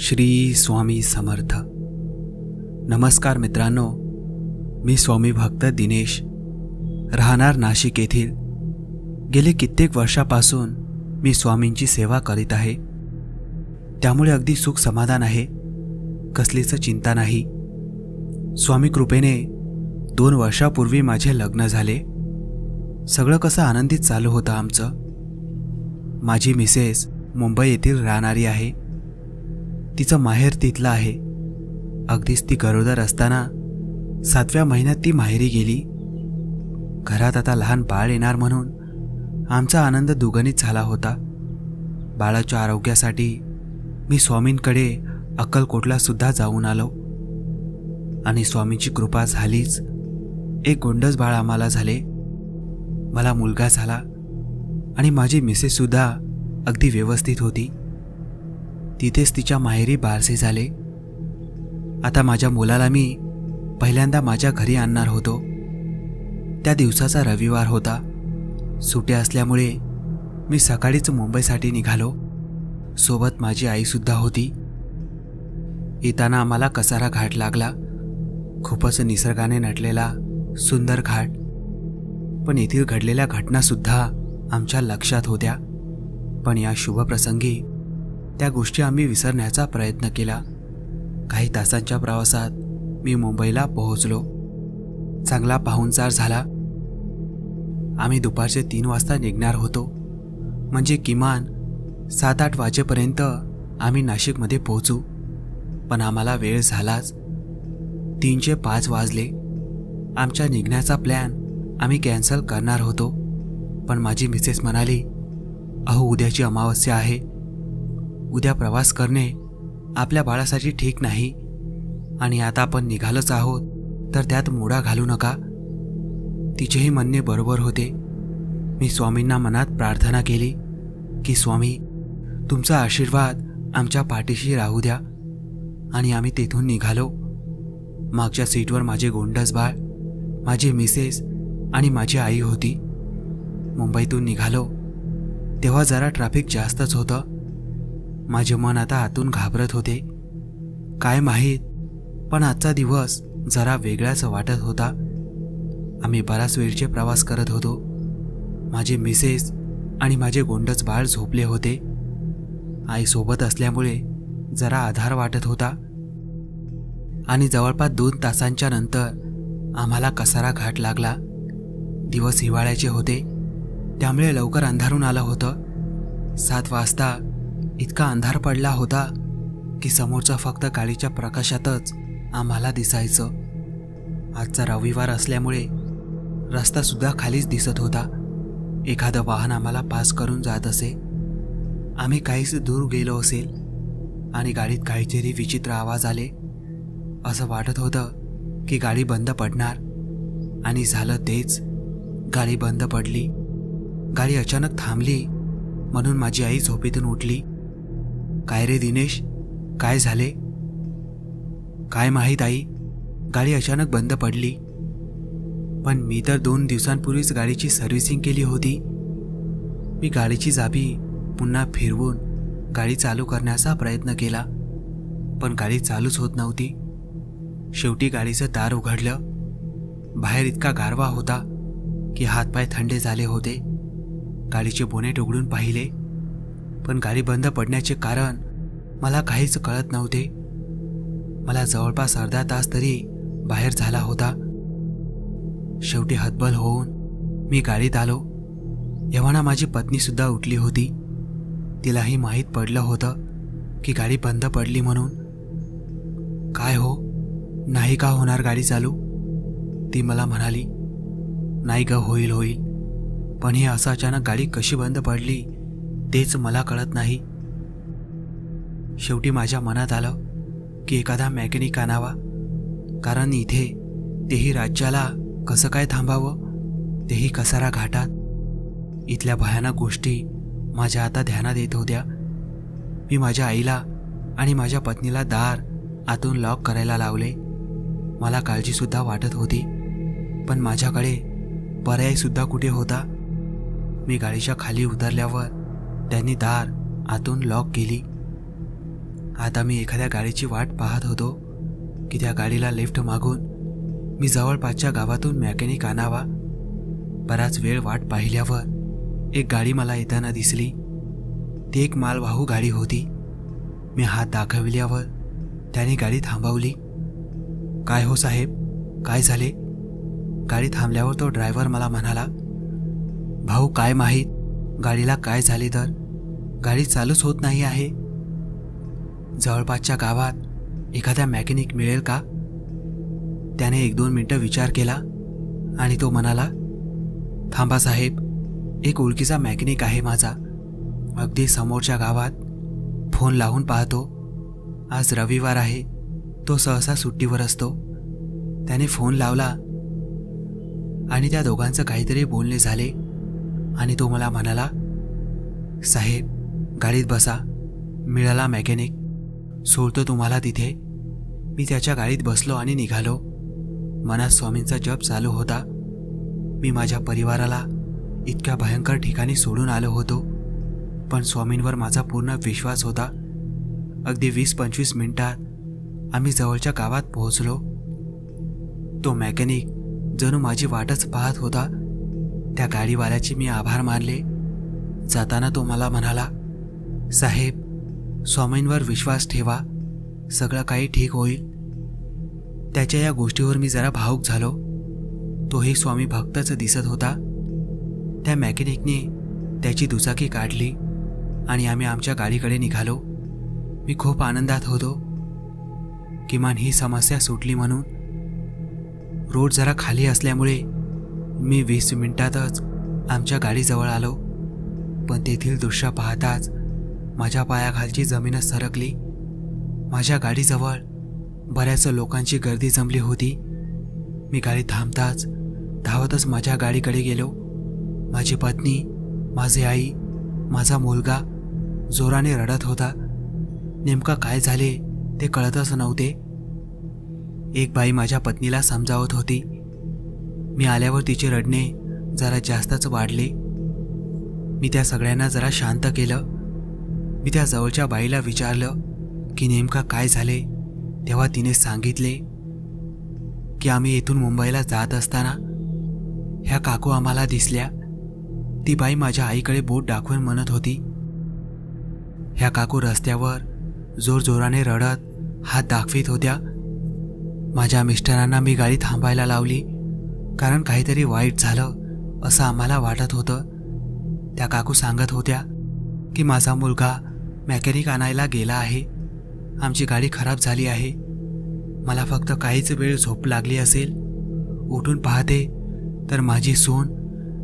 श्री स्वामी समर्थ. नमस्कार मित्रांनो मी स्वामी भक्त दिनेश. राहणार नाशिक येथील. गेले कित्येक वर्षापासून मी स्वामींची सेवा करीत आहे. त्यामुळे अगदी सुख समाधान आहे. कसलीच चिंता नाही. स्वामी कृपेने दोन वर्षापूर्वी माझे लग्न झाले. सगळं कसं आनंदित चालू होतं आमचं. माझी मिसेस मुंबई येथील राहणारी आहे. तिचं माहेर तिथलं आहे. अगदीच ती गरोदर असताना सातव्या महिन्यात ती माहेरी गेली. घरात आता लहान बाळ येणार म्हणून आमचा आनंद दुगणित झाला होता. बाळाच्या आरोग्यासाठी मी स्वामींकडे अक्कलकोटला सुद्धा जाऊन आलो. आणि स्वामींची कृपा झालीच. एक गोंडस बाळ आम्हाला झाले. मला मुलगा झाला. आणि माझी मिसेससुद्धा अगदी व्यवस्थित होती. तिथेच तिच्या माहेरी बारसे झाले. आता माझ्या मुलाला मी पहिल्यांदा माझ्या घरी आणणार होतो. त्या दिवसाचा रविवार होता. सुट्या असल्यामुळे मी सकाळीच मुंबईसाठी निघालो. सोबत माझी आईसुद्धा होती. येताना आम्हाला कसारा घाट लागला. खूपच निसर्गाने नटलेला सुंदर घाट. पण येथील घडलेल्या घटनासुद्धा आमच्या लक्षात होत्या. पण या शुभप्रसंगी त्या गोष्टी आम्ही विसरण्याचा प्रयत्न केला. काही तासांच्या प्रवासात मी मुंबईला पोहोचलो. चांगला पाहुणचार झाला. आम्ही दुपारचे तीन वाजता निघणार होतो. म्हणजे किमान सात आठ वाजेपर्यंत आम्ही नाशिकमध्ये पोहोचू. पण आम्हाला वेळ झालाच. तीनशे पाच वाजले. आमच्या निघण्याचा प्लॅन आम्ही कॅन्सल करणार होतो. पण माझी मिसेस म्हणाली अहो उद्याची अमावस्या आहे. उद्या प्रवास करणे आपल्या बाळासाठी ठीक नाही आणि आता आपण निघालच आहोत तर त्यात मोडा घालू नका. तिचेही म्हणणे बरोबर होते. मी स्वामींना मनात प्रार्थना केली की स्वामी तुमचा आशीर्वाद आमच्या पाठीशी राहू द्या आणि आम्ही तेथून निघालो. मागच्या सीटवर माझे गोंडस बाळ माझी मिसेस आणि माझी आई होती. मुंबईतून निघालो. तेव्हा जरा ट्रॅफिक जास्तच होतं. माझे मन आता आतून घाबरत होते. काय माहीत पण आजचा दिवस जरा वेगळाच वाटत होता. आम्ही बराच वेळचे प्रवास करत होतो. माझे मिसेस आणि माझे गोंडच बाळ झोपले होते. आईसोबत असल्यामुळे जरा आधार वाटत होता. आणि जवळपास दोन तासांच्या नंतर आम्हाला कसारा घाट लागला. दिवस हिवाळ्याचे होते. त्यामुळे लवकर अंधारून आलं होतं. सात वाजता इतका अंधार पडला होता की समोरचा फक्त गाडीच्या प्रकाशातच आम्हाला दिसायचं. आजचा रविवार असल्यामुळे रस्तासुद्धा खालीच दिसत होता. एखादं वाहन आम्हाला पास करून जात असे. आम्ही काहीच दूर गेलो असेल आणि गाडीत काहीतरी विचित्र आवाज आले. असं वाटत होतं की गाडी बंद पडणार. आणि झालं तेच. गाडी बंद पडली. गाडी अचानक थांबली म्हणून माझी आई झोपेतून उठली. काय रे दिनेश? काय झाले? काय माहीत आई? गाडी अचानक बंद पडली. पण मी तर दोन दिवसांपूर्वीच गाडीची सर्व्हिसिंग केली होती. मी गाडीची जाबी पुन्हा फिरवून गाडी चालू करण्याचा प्रयत्न केला. पण गाडी चालूच होत नव्हती. शेवटी गाडीचं दार उघडलं. बाहेर इतका गारवा होता की हातपाय थंडे झाले होते. गाडीचे बोनेट उघडून पाहिले. पण गाडी बंद पडण्याचे कारण मला काहीच कळत नव्हते. मला जवळपास अर्धा तास तरी बाहेर झाला होता. शेवटी हतबल होऊन मी गाडीत आलो. एव्हाना माझी पत्नीसुद्धा उठली होती. तिलाही माहीत पडलं होतं की गाडी बंद पडली म्हणून. काय हो? नाही का होणार गाडी चालू? ती मला म्हणाली. नाही ग होईल होईल. पण हे असं अचानक गाडी कशी बंद पडली तेच मला कळत नाही. शेवटी माझ्या मनात आलं की एखादा मॅकॅनिक आणावा. कारण इथे तेही राज्याला कसं काय थांबावं? तेही कसारा घाटात. इथल्या भयानक गोष्टी माझ्या आता ध्यानात येत होत्या. मी माझ्या आईला आणि माझ्या पत्नीला दार आतून लॉक करायला लावले. मला काळजीसुद्धा वाटत होती. पण माझ्याकडे पर्यायसुद्धा कुठे होता? मी गाडीच्या खाली उतरल्यावर त्यांनी दार आतून लॉक केली. आता मी एखाद्या गाडीची वाट पाहत होतो की त्या गाडीला लिफ्ट मागून मी जवळपासच्या गावातून मॅकॅनिक आणावा. बराच वेळ वाट पाहिल्यावर एक गाडी मला येताना दिसली. ती एक मालवाहू गाडी होती. मी हात दाखविल्यावर त्याने गाडी थांबवली. काय हो साहेब? काय झाले? गाडी थांबल्यावर तो ड्रायव्हर मला म्हणाला भाऊ काय माहीत? गाडीला काय झाले तर? गाडी चालूच होत नाही आहे. जवळपासच्या गावात एखाद्या मॅकॅनिक मिळेल का? त्याने एक दोन मिनटं विचार केला आणि तो म्हणाला थांबा साहेब एक ओळखीचा मॅकॅनिक आहे माझा. अगदी समोरच्या गावात फोन लावून पाहतो. आज रविवार आहे. तो सहसा सुट्टीवर असतो. त्याने फोन लावला आणि त्या दोघांचं काहीतरी बोलणे झाले. आणि तो मला म्हणाला साहेब गाडीत बसा. मिळाला मॅकॅनिक. सोडतो तुम्हाला तिथे. मी त्याच्या गाडीत बसलो आणि निघालो. मनात स्वामींचा जप चालू होता. मी माझ्या परिवाराला इतक्या भयंकर ठिकाणी सोडून आलो होतो. पण स्वामींवर माझा पूर्ण विश्वास होता. अगदी वीस पंचवीस मिनिटात आम्ही जवळच्या गावात पोहोचलो. तो मॅकॅनिक जणू माझी वाटच पाहत होता. त्या गाडीवाल्याचे मी आभार मानले. जाताना तो मला म्हणाला साहेब स्वामींवर विश्वास ठेवा सगळं काही ठीक होईल. त्याच्या या गोष्टीवर मी जरा भावूक झालो. तोही स्वामी भक्तच दिसत होता. त्या मॅकॅनिकने त्याची दुचाकी काढली आणि आम्ही आमच्या गाडीकडे निघालो. मी खूप आनंदात होतो. किमान ही समस्या सुटली म्हणून. रोड जरा खाली असल्यामुळे मी वीस मिनिटातच आमच्या गाडीजवळ आलो. पण तेथील दृश्य पाहताच माझ्या पायाखालची जमीनच सरकली. माझ्या गाडीजवळ बऱ्याच लोकांची गर्दी जमली होती. मी गाडी थांबताच धावतच माझ्या गाडीकडे गेलो. माझी पत्नी माझी आई माझा मुलगा जोराने रडत होता. नेमका काय झाले ते कळतच नव्हते. एक बाई माझ्या पत्नीला समजावत होती. मी आल्यावर तिचे रडणे जरा जास्तच वाढले. मी त्या सगळ्यांना जरा शांत केलं. मी त्या जवळच्या बाईला विचारलं की नेमका काय झाले? तेव्हा तिने सांगितले की आम्ही येथून मुंबईला जात असताना ह्या काकू आम्हाला दिसल्या. ती बाई माझ्या आईकडे बोट दाखवून म्हणत होती. ह्या काकू रस्त्यावर जोरजोराने रडत हात दाखवीत होत्या. माझ्या मिस्टरांना मी गाडी थांबायला लावली. कारण काहीतरी वाईट झालं असं आम्हाला वाटत होतं. त्या काकू सांगत होत्या की माझा मुलगा मॅकॅनिक आणायला गेला आहे. आमची गाडी खराब झाली आहे. मला फक्त काहीच वेळ झोप लागली असेल. उठून पाहते तर माझी सून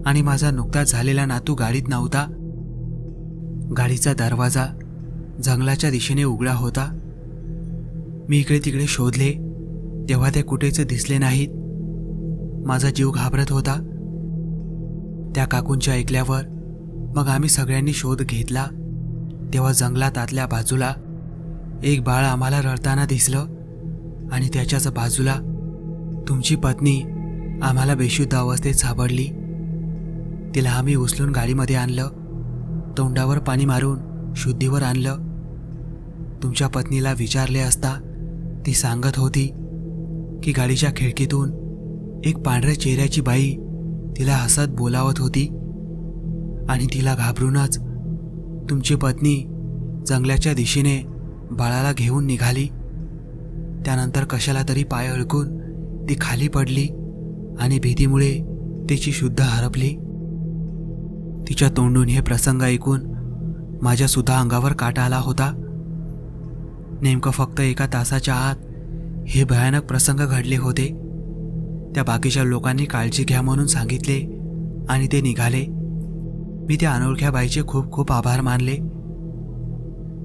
आणि माझा नुकताच झालेला नातू गाडीत नव्हता. गाडीचा दरवाजा जंगलाच्या दिशेने उघडा होता. मी इकडे तिकडे शोधले तेव्हा ते कुठेच दिसले नाहीत. माझा जीव घाबरत होता. त्या काकूंच्या ऐकल्यावर मग आम्ही सगळ्यांनी शोध घेतला. तेव्हा जंगलात आतल्या बाजूला एक बाळ आम्हाला रडताना दिसलं आणि त्याच्याच बाजूला तुमची पत्नी आम्हाला बेशुद्ध अवस्थेत सापडली. तिला आम्ही उचलून गाडीमध्ये आणलं तोंडावर पाणी मारून शुद्धीवर आणलं. तुमच्या पत्नीला विचारले असता ती सांगत होती की गाडीच्या खिडकीतून एक पांढऱ्या चेहऱ्याची बाई तिला हसत बोलावत होती. आणि तिला घाबरूनच तुमची पत्नी जंगलाच्या दिशेने बाळाला घेऊन निघाली. त्यानंतर कशाला तरी पाय अडकून ती खाली पडली आणि भीतीमुळे तिची शुद्ध हरपली. तिच्या तोंडून हे प्रसंग ऐकून माझ्यासुद्धा अंगावर काटा आला होता. नेमकं फक्त एका तासाच्या आत हे भयानक प्रसंग घडले होते. त्या बाकीच्या लोकांनी काळजी घ्या म्हणून सांगितले आणि ते निघाले. मी त्या अनोळख्या बाईचे खूप खूप आभार मानले.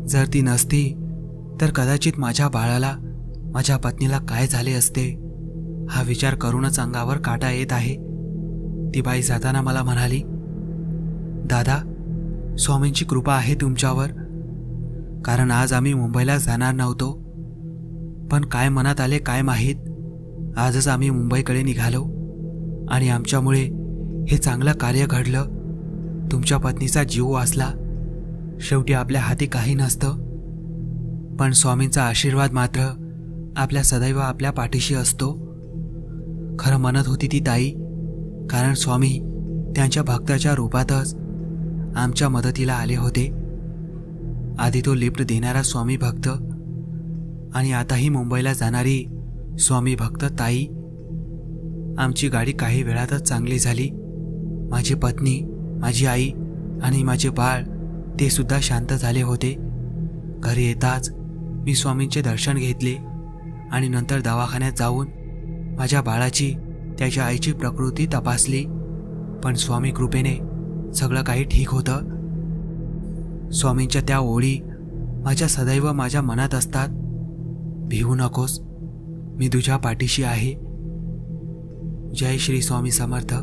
जर ती नसती तर कदाचित माझ्या बाळाला माझ्या पत्नीला काय झाले असते हा विचार करूनच अंगावर काटा येत आहे. ती बाई जाताना मला म्हणाली दादा स्वामींची कृपा आहे तुमच्यावर. कारण आज आम्ही मुंबईला जाणार नव्हतो. पण काय मनात आले काय माहीत आजच आम्ही मुंबईकडे निघालो आणि आमच्यामुळे हे चांगलं कार्य घडलं. तुमच्या पत्नीचा जीव वाचला. शेवटी आपल्या हाती काही नसतं. पण स्वामींचा आशीर्वाद मात्र आपल्या सदैव आपल्या पाठीशी असतो. खरं म्हणत होती ती ताई कारण स्वामी त्यांच्या भक्ताच्या रूपातच आमच्या मदतीला आले होते. आधी तो लिफ्ट देणारा स्वामी भक्त आणि आताही मुंबईला जाणारी स्वामी भक्त ताई आमची गाडी काही वेळातच चांगली झाली. माझी पत्नी माझी आई आणि माझे बाळ ते सुद्धा शांत झाले होते. घरी येताच मी स्वामींचे दर्शन घेतले आणि नंतर दवाखान्यात जाऊन माझ्या बाळाची त्याच्या आईची प्रकृती तपासली. पण स्वामी कृपेने सगळं काही ठीक होतं. स्वामींच्या त्या ओळी माझ्या सदैव माझ्या मनात असतात. भिवू नकोस. मी तुझ्या पाठीशी आहे. जय श्री स्वामी समर्थ.